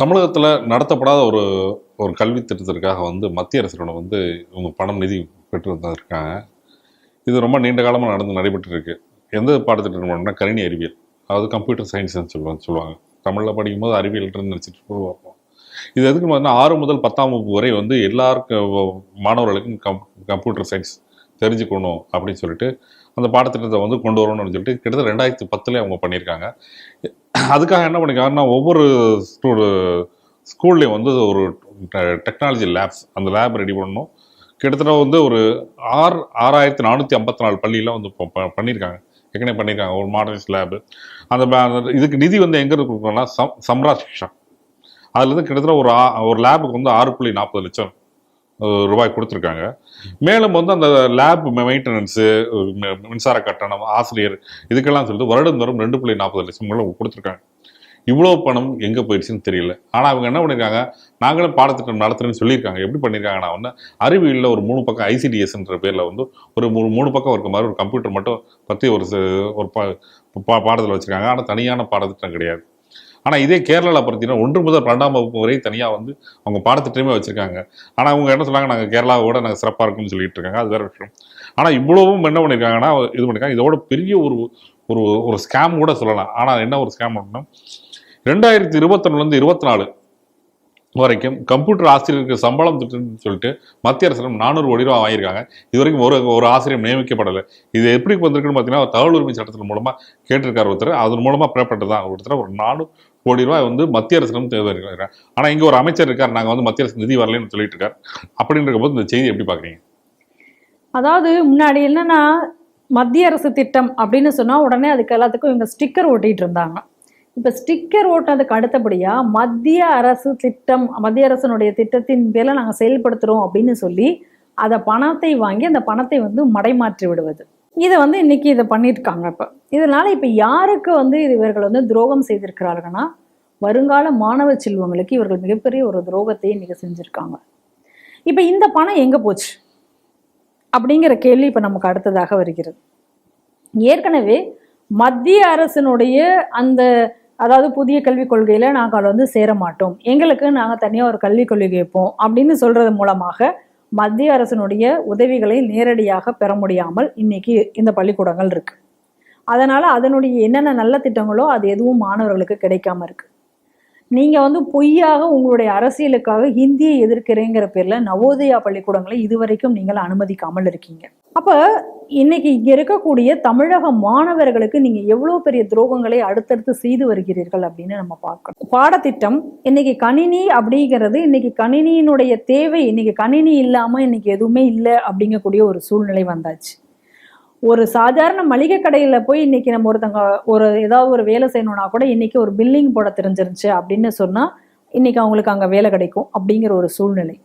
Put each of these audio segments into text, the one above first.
தமிழகத்தில் நடத்தப்படாத ஒரு ஒரு கல்வி திட்டத்திற்காக வந்து மத்திய அரசிடம் வந்து இவங்க பணம் நிதி பெற்று வந்திருக்காங்க இது ரொம்ப நீண்ட காலமாக நடந்து நடைபெற்று இருக்கு எந்த பாடத்திட்டம் பண்ணா கணினி அறிவியல். அதாவது கம்ப்யூட்டர் சயின்ஸ்னு சொல்லுவாங்க சொல்லுவாங்க. தமிழில் படிக்கும்போது அறிவியல் நினச்சிட்டு பார்ப்போம். இது எதுக்கு பார்த்தீங்கன்னா ஆறு முதல் பத்தாம் வகுப்பு வரை வந்து எல்லாருக்கும் மாணவர்களுக்கும் கம் கம்ப்யூட்டர் சயின்ஸ் தெரிஞ்சுக்கணும் அப்படின்னு சொல்லிட்டு அந்த பாடத்திட்டத்தை வந்து கொண்டு வரணும்னு சொல்லிட்டு கிட்டத்தட்ட ரெண்டாயிரத்தி பத்துல அவங்க பண்ணியிருக்காங்க. அதுக்காக என்ன பண்ணிருக்காங்கன்னா ஒவ்வொரு ஸ்டூ ஸ்கூல்லையும் வந்து ஒரு டெக்னாலஜி லேப்ஸ் அந்த லேப் ரெடி பண்ணணும். கிட்டத்தட்ட வந்து ஒரு ஆறு ஆறாயிரத்தி நானூற்றி ஐம்பத்தி நாலு பள்ளியில் வந்து இப்போ பண்ணியிருக்காங்க. ஏற்கனவே பண்ணியிருக்காங்க. ஒரு மாடர்னைஸ் லேபு. அந்த அந்த இதுக்கு நிதி வந்து எங்கே கொடுக்கணும்னா சம் சம்ராஜ் சிக்ஷா அதுலேருந்து கிட்டத்தட்ட ஒரு ஆ- ஒரு லேபுக்கு வந்து ஆறு புள்ளி நாற்பது லட்சம் ரூபாய் கொடுத்துருக்காங்க. மேலும் வந்து அந்த லேப் மெயின்டெனன்ஸு மின்சார கட்டணம் ஆசிரியர் இதுக்கெல்லாம் சொல்லிட்டு வருடந்தோறும் ரெண்டு புள்ளி நாற்பது லட்சம் மேல கொடுத்துருக்காங்க. இவ்வளோ பணம் எங்கே போயிடுச்சுன்னு தெரியல. ஆனால் அவங்க என்ன பண்ணியிருக்காங்க நாங்களும் பாடத்திட்டம் நடத்துறேன்னு சொல்லியிருக்காங்க. எப்படி பண்ணியிருக்காங்கன்னா ஒன்று அறிவியலில் ஒரு மூணு பக்கம் ஐசிடிஎஸ்ன்ற பேரில் வந்து ஒரு மூணு மூணு பக்கம் இருக்க மாதிரி ஒரு கம்ப்யூட்டர் மட்டும் பற்றி ஒரு ச- ஒரு பா பா- பாடத்தில் வச்சுருக்காங்க. ஆனால் தனியான பாடத்திட்டம் கிடையாது. ஆனால் இதே கேரளாவில் பார்த்தீங்கன்னா ஒன்று முதல் பன்னெண்டாம் வகுப்பு வரை தனியாக வந்து அவங்க பாடத்திட்டமே வச்சுருக்காங்க. ஆனால் அவங்க என்ன சொன்னாங்க? நாங்கள் கேரளாவோட நாங்கள் சிறப்பாக இருக்கும்னு சொல்லிட்டு இருக்காங்க. அது வேறு விஷயம். ஆனால் இவ்வளவும் என்ன பண்ணியிருக்காங்கன்னா இது பண்ணியிருக்காங்க இதோட பெரிய ஒரு ஒரு ஒரு ஸ்கேம் கூட சொல்லலாம். ஆனால் என்ன ஒரு ஸ்கேம் அப்படின்னா ரெண்டாயிரத்தி இருபத்தொன்னுலேருந்து இருபத்தி நாலு வரைக்கும் கம்ப்யூட்டர் ஆசிரியருக்கு சம்பளம் திட்டம்னு சொல்லிட்டு மத்திய அரசிடம் நானூறு கோடி ரூபா வாங்கியிருக்காங்க. இது வரைக்கும் ஒரு ஒரு ஆசிரியர் நியமிக்கப்படலை. இது எப்படி வந்திருக்குன்னு பார்த்தீங்கன்னா தகவல் உரிமை சட்டத்தின் மூலமாக கேட்டிருக்காரு ஒருத்தர். அதன் மூலமாக பெறப்பட்டது? தான் ஒருத்தர் ஒரு நானூறு கோடி ரூபாய் வந்து மத்திய அரசிடம் தேவையிருக்காங்க ஆனால் இங்கே ஒரு அமைச்சர் இருக்கார். நாங்கள் வந்து மத்திய அரசு நிதி வரலன்னு சொல்லிட்டு இருக்கார். அப்படின்னு இருக்கும்போது இந்த செய்தி எப்படி பார்க்குறீங்க? அதாவது முன்னாடி என்னன்னா மத்திய அரசு திட்டம் அப்படின்னு சொன்னால் உடனே அதுக்கு எல்லாத்துக்கும் இவங்க ஸ்டிக்கர் ஓட்டிகிட்டு இருந்தாங்க. இப்போ ஸ்டிக்கர் ஓட்டுறதுக்கு அடுத்தபடியாக மத்திய அரசு திட்டம் மத்திய அரசனுடைய திட்டத்தின் பேரில் நாங்கள் செயல்படுத்துகிறோம் அப்படின்னு சொல்லி அதை பணத்தை வாங்கி அந்த பணத்தை வந்து மடைமாற்றி விடுவது. இதை வந்து இன்னைக்கு இதை பண்ணியிருக்காங்க இப்போ. இதனால் இப்போ யாருக்கு வந்து இது இவர்கள் வந்து துரோகம் செய்திருக்கிறார்கள்னா வருங்கால மாணவ செல்வங்களுக்கு இவர்கள் மிகப்பெரிய ஒரு துரோகத்தை இன்றைக்கி செஞ்சுருக்காங்க. இப்போ இந்த பணம் எங்கே போச்சு? அப்படிங்கிற கேள்வி இப்போ நமக்கு அடுத்ததாக வருகிறது. ஏற்கனவே மத்திய அரசினுடைய அந்த அதாவது புதிய கல்விக் கொள்கையில் நாங்கள் வந்து சேர மாட்டோம். எங்களுக்கு நாங்கள் தனியாக ஒரு கல்விக் கொள்கை வைப்போம் அப்படின்னு சொல்கிறது மூலமாக மத்திய அரசினுடைய உதவிகளை நேரடியாக பெற முடியாமல் இன்னைக்கு இந்த பள்ளிக்கூடங்கள் இருக்குது அதனால் அதனுடைய என்னென்ன நல்ல திட்டங்களோ அது எதுவும் மாணவர்களுக்கு கிடைக்காம இருக்குது நீங்க வந்து பொய்யாக உங்களுடைய அரசியலுக்காக ஹிந்தியை எதிர்க்கிறேங்கிற பேர்ல நவோதயா பள்ளிக்கூடங்களை இதுவரைக்கும் நீங்கள் அனுமதிக்காமல் இருக்கீங்க. அப்ப இன்னைக்கு இங்க இருக்கக்கூடிய தமிழக மாணவர்களுக்கு நீங்க எவ்வளவு பெரிய துரோகங்களை அடுத்தடுத்து செய்து வருகிறீர்கள் அப்படின்னு நம்ம பார்க்கணும். பாடத்திட்டம் இன்னைக்கு கணினி அப்படிங்கிறது இன்னைக்கு கணினியினுடைய தேவை இன்னைக்கு கணினி இல்லாம இன்னைக்கு எதுவுமே இல்லை அப்படிங்கக்கூடிய ஒரு சூழ்நிலை வந்தாச்சு. ஒரு சாதாரண மளிகை கடையில் போய் இன்னைக்கு நம்ம ஒருத்தங்க ஒரு ஏதாவது ஒரு வேலை செய்யணும்னா கூட இன்னைக்கு ஒரு பில்லிங் போட தெரிஞ்சிருந்துச்சு அப்படின்னு சொன்னால் இன்னைக்கு அவங்களுக்கு அங்கே வேலை கிடைக்கும் அப்படிங்கிற ஒரு சூழ்நிலை.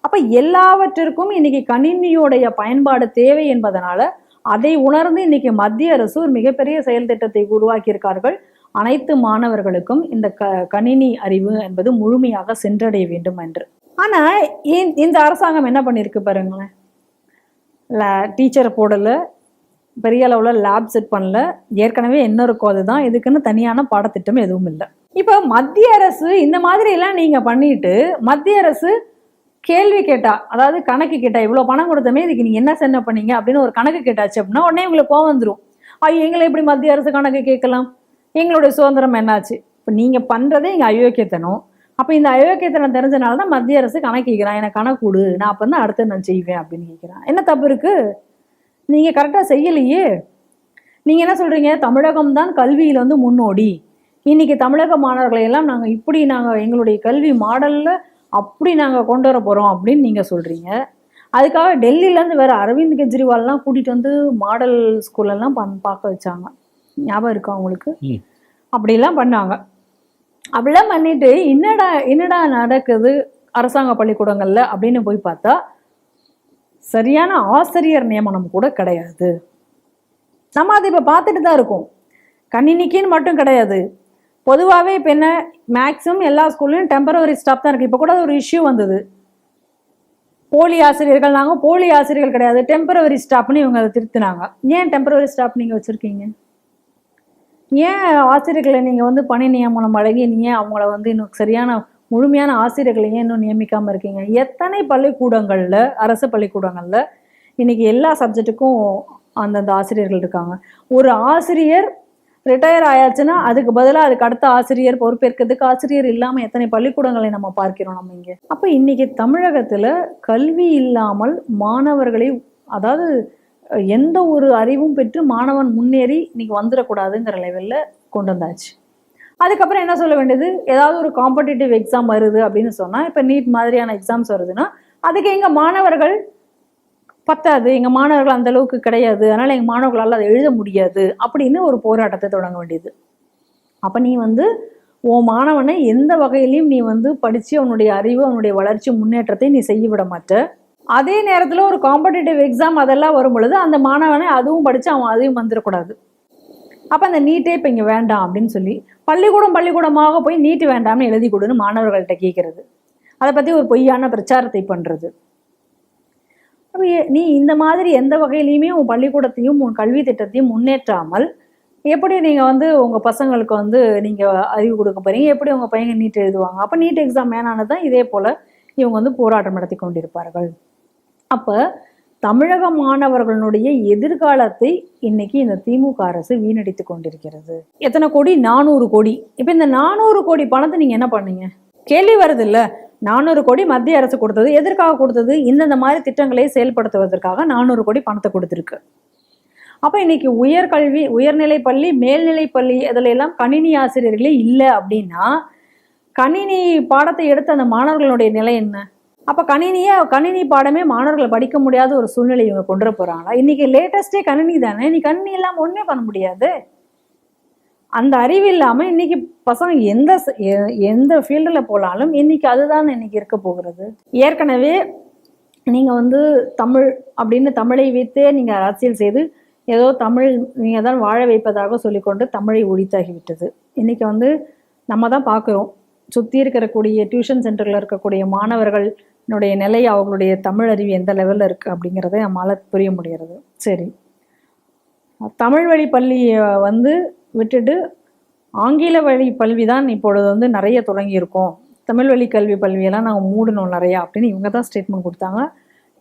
அப்போ எல்லாவற்றிற்கும் இன்னைக்கு கணினியோடைய பயன்பாடு தேவை என்பதனால அதை உணர்ந்து இன்னைக்கு மத்திய அரசு ஒரு மிகப்பெரிய செயல் திட்டத்தை உருவாக்கியிருக்கார்கள். அனைத்து மாணவர்களுக்கும் இந்த க கணினி அறிவு என்பது முழுமையாக சென்றடைய வேண்டும் என்று. ஆனா இந்த- இந்த அரசாங்கம் என்ன பண்ணியிருக்கு பாருங்களேன். டீச்சர் போடலை பெரிய அளவில் லேப் செட் பண்ணல. ஏற்கனவே என்ன இருக்கோ அதுதான். இதுக்குன்னு தனியான பாடத்திட்டம் எதுவும் இல்லை. இப்போ மத்திய அரசு இந்த மாதிரி எல்லாம் பண்ணிட்டு மத்திய அரசு கேள்வி கேட்டா அதாவது கணக்கு கேட்டா இவ்வளோ பணம் கொடுத்தமே இதுக்கு நீங்கள் என்ன சென்ன பண்ணீங்க அப்படின்னு ஒரு கணக்கு கேட்டாச்சு அப்படின்னா உடனே உங்களுக்கு கோவம் வந்துடும் ஐயோ எங்களை எப்படி மத்திய அரசு கணக்கு கேட்கலாம்? எங்களுடைய சுதந்திரம் என்னாச்சு? இப்போ நீங்கள் பண்ணுறதே எங்கள் அயோக்கியத்தனம். அப்போ இந்த அயோக்கியத்தனம் தெரிஞ்சனால தான் மத்திய அரசு கணக்கு கேட்குறான் எனக்கு கணக்கு கொடு. நான் அப்போ தான் அடுத்து நான் செய்வேன் அப்படின்னு கேட்குறான் என்ன தப்பு இருக்குது நீங்க கரெக்டாக செய்யலையே. நீங்க என்ன சொல்றீங்க? தமிழகம் தான் கல்வியில வந்து முன்னோடி. இன்னைக்கு தமிழக மாணவர்களை எல்லாம் நாங்க இப்படி நாங்க எங்களுடைய கல்வி மாடல்ல அப்படி நாங்க கொண்டு வர போறோம் அப்படின்னு நீங்க சொல்றீங்க. அதுக்காக டெல்லியில இருந்து வேற அரவிந்த் கெஜ்ரிவால்லாம் கூட்டிட்டு வந்து மாடல் ஸ்கூல்ல எல்லாம் பண் பார்க்க வச்சாங்க. ஞாபகம் இருக்கா உங்களுக்கு? ம். அப்படிலாம் பண்ணாங்க. அப்படிலாம் பண்ணிட்டு என்னடா என்னடா நடக்குது அரசாங்க பள்ளிக்கூடங்கள்ல அப்படின்னு போய் பார்த்தா சரியான ஆசிரியர் நியமனம் கூட கிடையாது. நம்ம அதை இப்போ பார்த்துட்டு தான் இருக்கோம். கணினிக்குன்னு மட்டும் கிடையாது. பொதுவாகவே இப்போ என்ன மேக்ஸிமம் எல்லா ஸ்கூல்லையும் டெம்பரவரி ஸ்டாப் தான் இருக்குது இப்போ கூட ஒரு இஷ்யூ வந்தது. போலி ஆசிரியர்கள் நாங்கள் போலி ஆசிரியர்கள் கிடையாது. டெம்பரவரி ஸ்டாப்னு இவங்க அதை திருத்தினாங்க. ஏன் டெம்பரவரி ஸ்டாப் நீங்கள் வச்சுருக்கீங்க? ஏன் ஆசிரியர்களை நீங்கள் வந்து பணி நியமனம் வழங்கி நீங்கள் அவங்கள வந்து இன்னும் சரியான முழுமையான ஆசிரியர்களையும் இன்னும் நியமிக்காமல் இருக்கீங்க. எத்தனை பள்ளிக்கூடங்களில் அரசு பள்ளிக்கூடங்களில் இன்னைக்கு எல்லா சப்ஜெக்ட்டுக்கும் அந்தந்த ஆசிரியர்கள் இருக்காங்க. ஒரு ஆசிரியர் ரிட்டையர் ஆயாச்சுன்னா அதுக்கு பதிலாக அதுக்கு அடுத்த ஆசிரியர் பொறுப்பேற்கிறதுக்கு ஆசிரியர் இல்லாமல் எத்தனை பள்ளிக்கூடங்களை நம்ம பார்க்கிறோம் நம்ம இங்கே? அப்போ இன்னைக்கு தமிழகத்தில் கல்வி இல்லாமல் மாணவர்களை அதாவது எந்த ஒரு அறிவும் பெற்று மாணவன் முன்னேறி இன்னைக்கு வந்துடக்கூடாதுங்கிற லெவலில் கொண்டு வந்தாச்சு. அதுக்கப்புறம் என்ன சொல்ல வேண்டியது? ஏதாவது ஒரு காம்படிட்டிவ் எக்ஸாம் வருது அப்படின்னு சொன்னால் இப்போ நீட் மாதிரியான எக்ஸாம்ஸ் வருதுன்னா அதுக்கு எங்கள் மாணவர்கள் பத்தாது. எங்கள் மாணவர்கள் அந்த அளவுக்கு கிடையாது. அதனால் எங்கள் மாணவர்களால் அதை எழுத முடியாது அப்படின்னு ஒரு போராட்டத்தை தொடங்க வேண்டியது. அப்போ நீ வந்து உன் மாணவனை எந்த வகையிலையும் நீ வந்து படித்து அவனுடைய அறிவு அவனுடைய வளர்ச்சி முன்னேற்றத்தை நீ செய்ய விட மாட்ட. அதே நேரத்தில் ஒரு காம்படிட்டிவ் எக்ஸாம் அதெல்லாம் வரும் பொழுது அந்த மாணவனை அதுவும் படித்து அவன் அதையும் வந்துடக்கூடாது அப்போ அந்த நீட்டே இப்போ இங்கே வேண்டாம் அப்படின்னு சொல்லி பள்ளிக்கூடம் பள்ளிக்கூடமாக போய் நீட்டு வேண்டாம்னு எழுதி கொடுன்னு மாணவர்கள்ட்ட கேட்குறது அதை பற்றி ஒரு பொய்யான பிரச்சாரத்தை பண்ணுறது அப்போ நீ இந்த மாதிரி எந்த வகையிலையுமே உன் பள்ளிக்கூடத்தையும் உன் கல்வி திட்டத்தையும் முன்னேற்றாமல் எப்படி நீங்கள் வந்து உங்கள் பசங்களுக்கு வந்து நீங்கள் அறிவு கொடுக்க போறீங்க? எப்படி உங்கள் பையன் நீட் எழுதுவாங்க? அப்போ நீட் எக்ஸாம் வேணானது தான் இதே போல் இவங்க வந்து போராட்டம் நடத்தி கொண்டிருப்பார்கள். அப்போ தமிழக மாணவர்களுடைய எதிர்காலத்தை இன்னைக்கு இந்த திமுக அரசு வீணடித்து கொண்டிருக்கிறது. எத்தனை கோடி? நானூறு கோடி. இப்போ இந்த நானூறு கோடி பணத்தை நீங்கள் என்ன பண்ணீங்க? கேள்வி வருது இல்ல நானூறு கோடி மத்திய அரசு கொடுத்தது. எதற்காக கொடுத்தது? இந்தந்த மாதிரி திட்டங்களை செயல்படுத்துவதற்காக நானூறு கோடி பணத்தை கொடுத்துருக்கு. அப்போ இன்னைக்கு உயர்கல்வி உயர்நிலை பள்ளி மேல்நிலை பள்ளி இதுல எல்லாம் கணினி ஆசிரியர்களே இல்லை அப்படின்னா கணினி பாடத்தை எடுத்த அந்த மாணவர்களுடைய நிலை என்ன? அப்போ கணினியே கணினி பாடமே மாணவர்கள் படிக்க முடியாத ஒரு சூழ்நிலை இவங்க கொண்டு வர போறாங்களா இன்னைக்கு லேட்டஸ்ட்டே கணினி தானே நீ கணினி இல்லாமல் ஒன்றுமே பண்ண முடியாது. அந்த அறிவு இல்லாமல் இன்னைக்கு பசங்க எந்த எந்த ஃபீல்டில் போனாலும் இன்னைக்கு அதுதான் இன்னைக்கு இருக்க போகிறது. ஏற்கனவே நீங்கள் வந்து தமிழ் அப்படின்னு தமிழை வைத்தே நீங்கள் அரசியல் செய்து ஏதோ தமிழ் நீங்கள் தான் வாழ வைப்பதாக சொல்லிக்கொண்டு தமிழை ஒழித்தாகிவிட்டது இன்னைக்கு வந்து நம்ம தான் பார்க்குறோம். சுற்றி இருக்கக்கூடிய டியூஷன் சென்டரில் இருக்கக்கூடிய மாணவர்கள் என்னுடைய நிலை அவங்களுடைய தமிழ் அறிவு எந்த லெவலில் இருக்குது அப்படிங்கிறத நம்மளால் புரிய முடிகிறது. சரி. தமிழ் வழி பள்ளியை வந்து விட்டுட்டு ஆங்கில வழி கல்வி தான் இப்பொழுது வந்து நிறைய தொடங்கியிருக்கோம் தமிழ் வழி கல்வி பல்வியெல்லாம் நாங்கள் மூடணும் நிறையா அப்படின்னு இவங்க தான் ஸ்டேட்மெண்ட் கொடுத்தாங்க.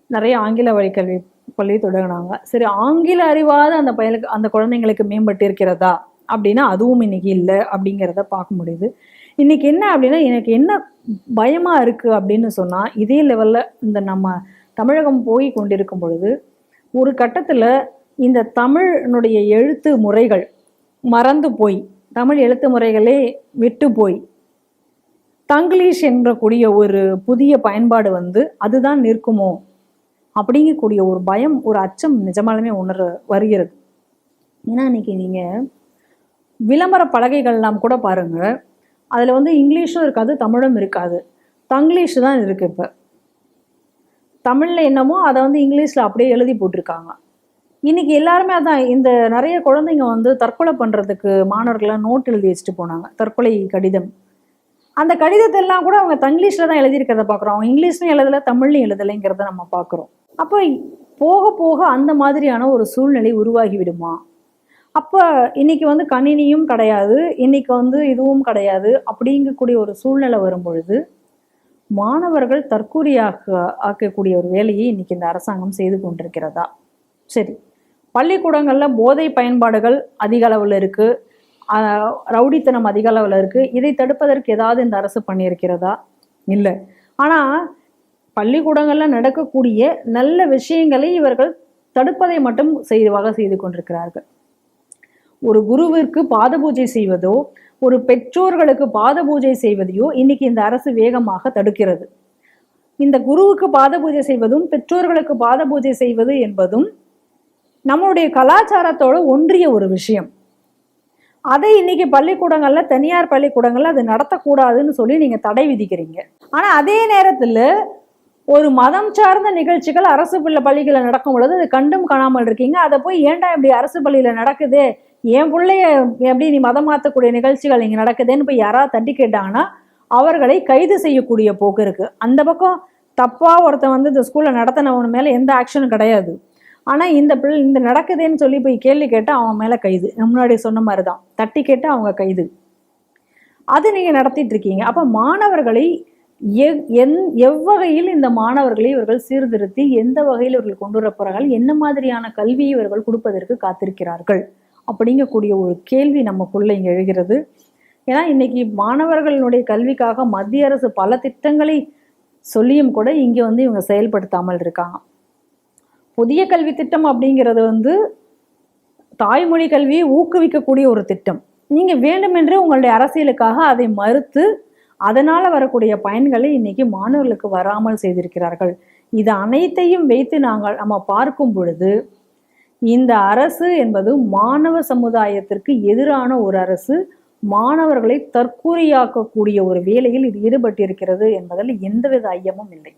நிறைய ஆங்கில வழி கல்வி பள்ளி தொடங்கினாங்க. சரி ஆங்கில அறிவாத அந்த பயலுக்கு அந்த குழந்தைங்களுக்கு மேம்பட்டு இருக்கிறதா? அப்படின்னா அதுவும் இன்னைக்கு இல்லை அப்படிங்கிறத பார்க்க முடியுது. இன்னைக்கு என்ன அப்படின்னா எனக்கு என்ன பயமாக இருக்கு அப்படின்னு சொன்னால் இதே லெவலில் இந்த நம்ம தமிழகம் போய் கொண்டிருக்கும் பொழுது ஒரு கட்டத்தில் இந்த தமிழினுடைய எழுத்து முறைகள் மறந்து போய் தமிழ் எழுத்து முறைகளே விட்டு போய் தங்கிலீஷ் என்றக்கூடிய ஒரு புதிய பயன்பாடு வந்து அதுதான் நிற்குமோ? அப்படிங்கக்கூடிய ஒரு பயம் ஒரு அச்சம் நிஜமாலுமே உணர வருகிறது. ஏன்னா இன்னைக்கு நீங்கள் விளம்பர பலகைகள்லாம் கூட பாருங்கள் அதில் வந்து இங்கிலீஷும் இருக்காது தமிழும் இருக்காது. தங்கிலீஷ் தான் இருக்குது இப்போ. தமிழில் என்னமோ அதை வந்து இங்கிலீஷில் அப்படியே எழுதி போட்டிருக்காங்க. இன்னைக்கு எல்லாருமே அதான் இந்த நிறைய குழந்தைங்க வந்து தற்கொலை பண்ணுறதுக்கு மாணவர்கள்லாம் நோட் எழுதி வச்சுட்டு போனாங்க தற்கொலை கடிதம். அந்த கடிதத்தெல்லாம் கூட அவங்க தங்கிலீஷில் தான் எழுதியிருக்கிறத பார்க்குறோம். அவங்க இங்கிலீஷ்லையும் எழுதலை தமிழ்லையும் எழுதலைங்கிறத நம்ம பார்க்குறோம். அப்போ போக போக அந்த மாதிரியான ஒரு சூழ்நிலை உருவாகி விடுமா அப்போ இன்னைக்கு வந்து கணினியும் கிடையாது இன்னைக்கு வந்து இதுவும் கிடையாது அப்படிங்கக்கூடிய ஒரு சூழ்நிலை வரும் பொழுது மாணவர்கள் தற்கூரியாக ஆக்கக்கூடிய ஒரு வேலையை இன்னைக்கு இந்த அரசாங்கம் செய்து கொண்டிருக்கிறதா? சரி பள்ளிக்கூடங்களில் போதை பயன்பாடுகள் அதிக அளவில் இருக்குது ரவுடித்தனம் அதிக அளவில் இருக்குது இதை தடுப்பதற்கு ஏதாவது இந்த அரசு பண்ணியிருக்கிறதா? இல்லை. ஆனால் பள்ளிக்கூடங்களில் நடக்கக்கூடிய நல்ல விஷயங்களை இவர்கள் தடுப்பதை மட்டும் செய்வாக செய்து கொண்டிருக்கிறார்கள். ஒரு குருவிற்கு பாத பூஜை செய்வதோ ஒரு பெற்றோர்களுக்கு பாத பூஜை செய்வதையோ இன்னைக்கு இந்த அரசு வேகமாக தடுக்கிறது. இந்த குருவுக்கு பாத பூஜை செய்வதும் பெற்றோர்களுக்கு பாத பூஜை செய்வது என்பதும் நம்மளுடைய கலாச்சாரத்தோட ஒன்றிய ஒரு விஷயம். அதை இன்னைக்கு பள்ளிக்கூடங்கள்ல தனியார் பள்ளிக்கூடங்கள்ல அது நடத்தக்கூடாதுன்னு சொல்லி நீங்க தடை விதிக்கிறீங்க. ஆனா அதே நேரத்துல ஒரு மதம் சார்ந்த நிகழ்ச்சிகள் அரசு பள்ளி பள்ளிகளில் நடக்கும் பொழுது அது கண்டும் காணாமல் இருக்கீங்க. அதை போய் ஏன்டா இப்படி அரசு பள்ளியில நடக்குது? என் பிள்ளைய எப்படி நீ மதம் மாற்றக்கூடிய நிகழ்ச்சிகள் இங்கே நடக்குதுன்னு போய் யாராவது தட்டி கேட்டாங்கன்னா அவர்களை கைது செய்யக்கூடிய போக்கு இருக்கு. அந்த பக்கம் தப்பா ஒருத்தன் வந்து இந்த ஸ்கூல்ல நடத்தினவன் மேல எந்த ஆக்ஷனும் கிடையாது. ஆனால் இந்த பிள்ளை இந்த நடக்குதுன்னு சொல்லி போய் கேள்வி கேட்டால் அவன் மேலே கைது. முன்னாடி சொன்ன மாதிரி தான் தட்டி கேட்டால் அவங்க கைது. அது நீங்கள் நடத்திட்டு இருக்கீங்க. அப்போ மாணவர்களை எ எந் எவ்வகையில் இந்த மாணவர்களை இவர்கள் சீர்திருத்தி எந்த வகையில் இவர்கள் கொண்டு வர போகிறார்கள் என்ன மாதிரியான கல்வியை இவர்கள் கொடுப்பதற்கு காத்திருக்கிறார்கள்? அப்படிங்கக்கூடிய ஒரு கேள்வி நமக்குள்ளே இங்கே எழுகிறது. ஏன்னா இன்னைக்கு மாணவர்களுடைய கல்விக்காக மத்திய அரசு பல திட்டங்களை சொல்லியும் கூட இங்கே வந்து இவங்க செயல்படுத்தாமல் இருக்காங்க. புதிய கல்வி திட்டம் அப்படிங்கிறது வந்து தாய்மொழி கல்வியை ஊக்குவிக்கக்கூடிய ஒரு திட்டம். நீங்கள் வேண்டுமென்றே உங்களுடைய அரசியலுக்காக அதை மறுத்து அதனால் வரக்கூடிய பயன்களை இன்னைக்கு மாணவர்களுக்கு வராமல் செய்திருக்கிறார்கள். இது அனைத்தையும் வைத்து நாங்கள் நம்ம பார்க்கும் பொழுது இந்த அரசு என்பது மாணவ சமுதாயத்திற்கு எதிரான ஒரு அரசு. மாணவர்களை தற்கூறியாக்கக்கூடிய ஒரு வேலையில் இது ஈடுபட்டிருக்கிறது என்பதில் எந்தவித ஐயமும் இல்லை.